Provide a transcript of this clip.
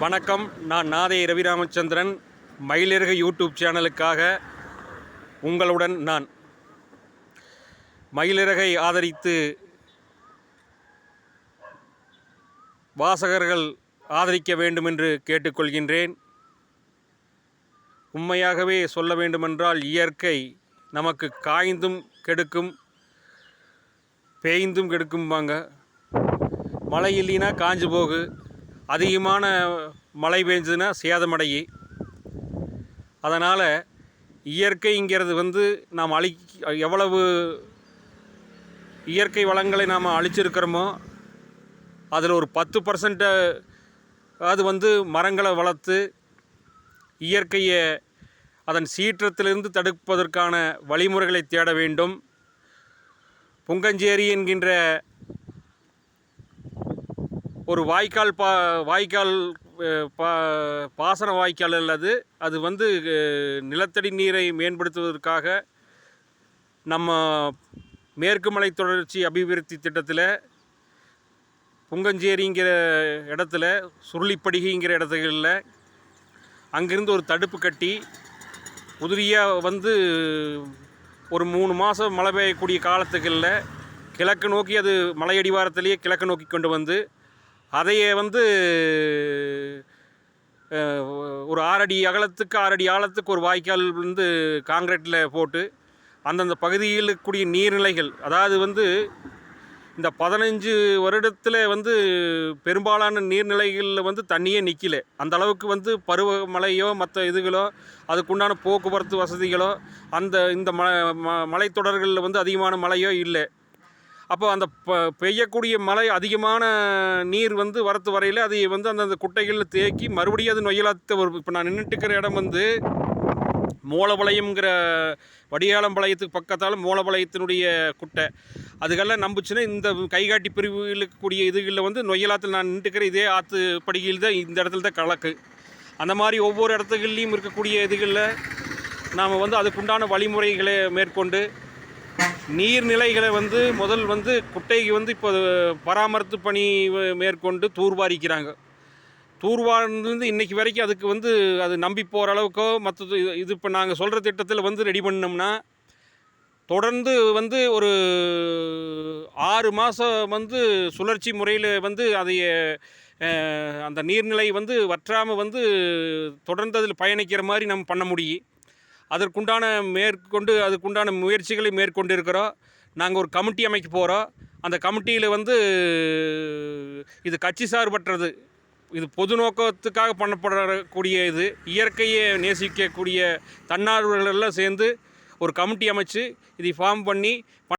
வணக்கம். நான் நாதை ரவி ராமச்சந்திரன் மயிலிறகு யூடியூப் சேனலுக்காக உங்களுடன் நான். மயிலிறகை ஆதரித்து வாசகர்கள் ஆதரிக்க வேண்டும் என்று கேட்டுக்கொள்கின்றேன். உண்மையாகவே சொல்ல வேண்டுமென்றால் இயற்கை நமக்கு காய்ந்தும் கெடுக்கும் பேய்ந்தும் கெடுக்கும்பாங்க. மழை இல்லைன்னா காஞ்சு போகு. அதிகமான மழை பெஞ்சதுன்னா சேதமடையி அதனால் இயற்கைங்கிறது வந்து நாம் அழி எவ்வளவு இயற்கை வளங்களை நாம் அழிச்சிருக்கிறோமோ அதில் ஒரு பத்து பர்சன்ட்டை அது வந்து மரங்களை வளர்த்து இயற்கையை அதன் சீற்றத்திலிருந்து தடுப்பதற்கான வழிமுறைகளை தேட வேண்டும். புங்கஞ்சேரி என்கின்ற ஒரு வாய்க்கால் பா வாய்க்கால் பா பாசன வாய்க்கால் அல்லது அது வந்து நிலத்தடி நீரை மேம்படுத்துவதற்காக நம்ம மேற்கு மலை தொடர்ச்சி அபிவிருத்தி திட்டத்தில் புங்கஞ்சேரிங்கிற இடத்துல சுருளிப்படுகைங்கிற இடத்துகளில் அங்கிருந்து ஒரு தடுப்பு கட்டி உதிரியாக வந்து ஒரு மூணு மாதம் மழை பெய்யக்கூடிய காலத்துகளில் கிழக்கு நோக்கி அது மலையடிவாரத்திலேயே கிழக்கு நோக்கி கொண்டு வந்து அதையே வந்து ஒரு ஆறடி அகலத்துக்கு ஆறடி ஆழத்துக்கு ஒரு வாய்க்கால் வந்து காங்கிரீட்டில் போட்டு அந்தந்த பகுதியில் இருக்கக்கூடிய நீர்நிலைகள் அதாவது வந்து இந்த பதினஞ்சு வருடத்தில் வந்து பெரும்பாலான நீர்நிலைகளில் வந்து தண்ணியே நிற்கல அந்த அளவுக்கு வந்து பருவமழையோ மற்ற இதுகளோ அதுக்குண்டான போக்குவரத்து வசதிகளோ அந்த இந்த ம ம- மலைத்தொடர்களில் வந்து அதிகமான மழையோ இல்லை. அப்போ அந்த ப பெய்யக்கூடிய மழை அதிகமான நீர் வந்து வரத்து வரையில் அதை வந்து அந்தந்த குட்டைகளில் தேக்கி மறுபடியும் அது நொயலாத்த வரும் இப்போ நான் நின்றுட்டுருக்கிற இடம் வந்து மூலவளையம்ங்கிற வடியாளம்பாளையத்துக்கு பக்கத்தால் மூலவளையத்தினுடைய குட்டை. அதுக்கெல்லாம் நம்புச்சுன்னா இந்த கைகாட்டி பிரிவில் இருக்கக்கூடிய இதுகளில் வந்து நொய்யலாத்தில் நான் நின்றுக்கிற இதே ஆற்று படிகையில் தான் இந்த இடத்துல தான் கலக்கு. அந்த மாதிரி ஒவ்வொரு இடத்துகள்லேயும் இருக்கக்கூடிய இதுகளில் நாம் வந்து அதுக்குண்டான வழிமுறைகளை மேற்கொண்டு நீர்நிலைகளை வந்து முதல் வந்து குட்டைக்கு வந்து இப்போ பராமரித்து பணி மேற்கொண்டு தூர்வாரிக்கிறாங்க. தூர்வாரிலிருந்து இன்னைக்கு வரைக்கும் அதுக்கு வந்து அது நம்பி போகிற அளவுக்கோ மற்றது இது- இது இப்போ நாங்கள் சொல்கிற திட்டத்தில் வந்து ரெடி பண்ணோம்னா தொடர்ந்து வந்து ஒரு ஆறு மாதம் வந்து சுழற்சி முறையில் வந்து அதைய அந்த நீர்நிலை வந்து வற்றாமல் வந்து தொடர்ந்து அதில் பயணிக்கிற மாதிரி நம்ம பண்ண முடியும் அதற்குண்டான மேற்கொண்டு அதுக்குண்டான முயற்சிகளை மேற்கொண்டு இருக்கிறோம் நாங்கள் ஒரு கமிட்டி அமைக்க போகிறோம் அந்த கமிட்டியில் வந்து இது கட்சி சார்பற்றது. இது பொது நோக்கத்துக்காக பண்ணப்படக்கூடிய இது. இயற்கையை நேசிக்கக்கூடிய தன்னார்வலர்கள் எல்லாம் சேர்ந்து ஒரு கமிட்டி அமைச்சு இதை ஃபார்ம் பண்ணி